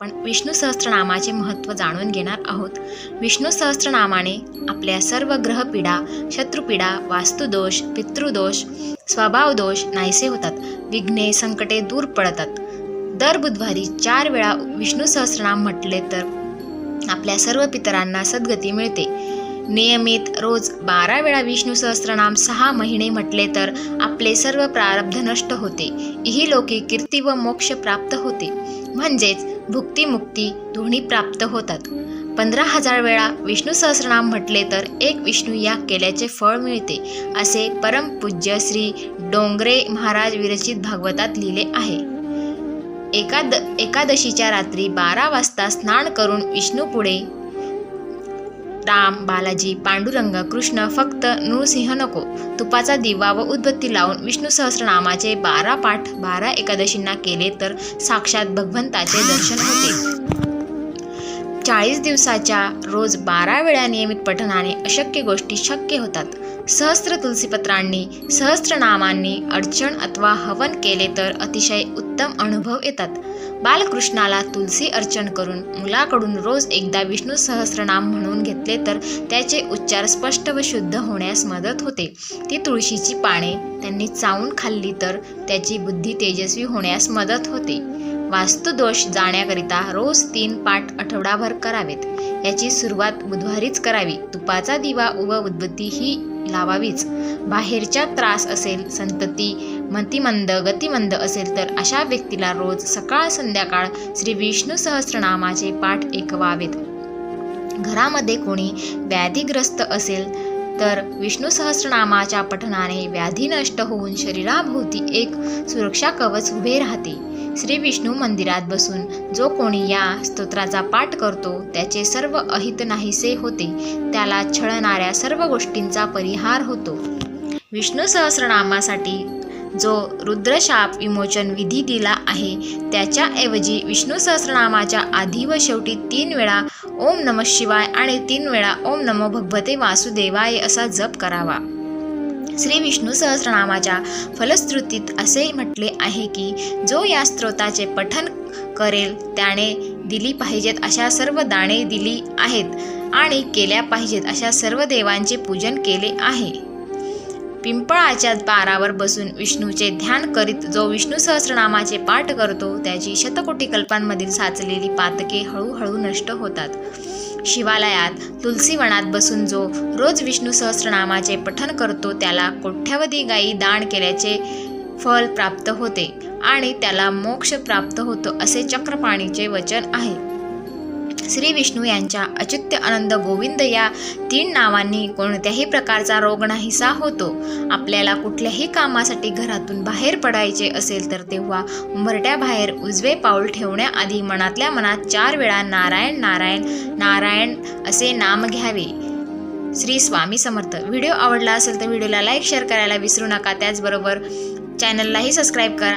पण विष्णू सहस्त्रनामाचे महत्त्व जाणून घेणार आहोत. विष्णू सहस्त्रनामाने आपल्या सर्व ग्रहपीडा शत्रुपीडा वास्तुदोष पितृदोष स्वभावदोष नाहीसे होतात. विघ्ने संकटे दूर पडतात. दर बुधवारी चार वेळा विष्णू सहस्त्रनाम म्हटले तर आपल्या सर्व पितरांना सद्गती मिळते. नियमित रोज बारा वेळा विष्णू सहस्त्रनाम सहा महिने म्हटले तर आपले सर्व प्रारब्ध नष्ट होते. इही लोके कीर्ती व मोक्ष प्राप्त होते. म्हणजेच भुक्तीमुक्ती दोन्ही प्राप्त होतात. पंधरा हजार वेळा विष्णू सहस्रनाम म्हटले तर एक विष्णू याग केल्याचे फळ मिळते असे परमपूज्य श्री डोंगरे महाराज विरचित भागवतात लिहिले आहे. एकाद एकादशीच्या रात्री बारा वाजता स्नान करून विष्णू पुढे राम बालाजी पांडुरंग कृष्ण फक्त नृसिंह नको. तुपाचा दिवा व उदबत्ती लावून विष्णू सहस्रनामाचे बारा पाठ बारा एकादशींना केले तर साक्षात भगवंताचे दर्शन होते. चाळीस दिवसाच्या रोज बारा वेळा नियमित पठणाने अशक्य गोष्टी शक्य होतात. सहस्त्र तुलसीपत्रांनी सहस्त्रनामांनी अडचण अथवा हवन केले तर अतिशय उत्तम अनुभव येतात. बालकृष्णाला तुलसी अर्चन करून मुलाकडून रोज एकदा विष्णू सहस्रनाम म्हणून घेतले तर त्याचे उच्चार स्पष्ट व शुद्ध होण्यास मदत होते. ती तुळशीची पाने त्यांनी चावून खाल्ली तर त्याची बुद्धी तेजस्वी होण्यास मदत होते. वास्तुदोष जाण्याकरिता रोज तीन पाठ आठवडाभर करावेत. याची सुरुवात बुधवारीच करावी. तुपाचा दिवा व उद्बत्ती ही लावावीच. बाहेरच्या त्रास असेल संतती मतिमंद गतिमंद असेल तर अशा व्यक्तीला रोज सकाळ संध्याकाळ श्री विष्णू सहस्रनामाचे पाठ ऐकवावेत. घरामध्ये कोणी व्याधीग्रस्त असेल तर विष्णू सहस्रनामाच्या पठणाने व्याधी नष्ट होऊन शरीराभोवती एक सुरक्षा कवच उभे राहते. श्री विष्णू मंदिरात बसून जो कोणी या स्तोत्राचा पाठ करतो त्याचे सर्व अहित नाहीसे होते. त्याला छळणाऱ्या सर्व गोष्टींचा परिहार होतो. विष्णू सहस्रनामासाठी जो रुद्रशाप विमोचन विधी दिला आहे त्याच्याऐवजी विष्णू सहस्रनामाच्या आधी व शेवटी तीन वेळा ओम नम शिवाय आणि तीन वेळा ओम नमो भगवते वासुदेवाय असा जप करावा. श्री विष्णू सहस्रनामाच्या फलश्रुतीत असे म्हटले आहे की जो या स्त्रोताचे पठन करेल त्याने दिली पाहिजेत अशा सर्व दाणे दिली आहेत आणि केल्या पाहिजेत अशा सर्व देवांचे पूजन केले आहे. पिंपळाच्या पारावर बसून विष्णूचे ध्यान करीत जो विष्णू सहस्रनामाचे पाठ करतो त्याची शतकोटी कल्पांमधील साचलेली पातके हळूहळू नष्ट होतात. शिवालयात तुलसीवनात बसून जो रोज विष्णू सहस्रनामाचे पठन करतो त्याला कोट्यावधी गायी दान केल्याचे फल प्राप्त होते आणि त्याला मोक्ष प्राप्त होतो असे चक्रपाणीचे वचन आहे. श्री विष्णू यांच्या अचित्य आनंद गोविंद या तीन नावांनी कोणत्याही प्रकारचा रोग नाहीसा होतो. आपल्याला कुठल्याही कामासाठी घरातून बाहेर पडायचे असेल तर तेव्हा उंबरट्याबाहेर उजवे पाऊल ठेवण्याआधी मनातल्या मनात चार वेळा नारायण नारायण नारायण असे नाम घ्यावे. श्री स्वामी समर्थ. व्हिडिओ आवडला असेल तर व्हिडिओला लाईक शेअर करायला विसरू नका. त्याचबरोबर चॅनललाही सबस्क्राईब करा.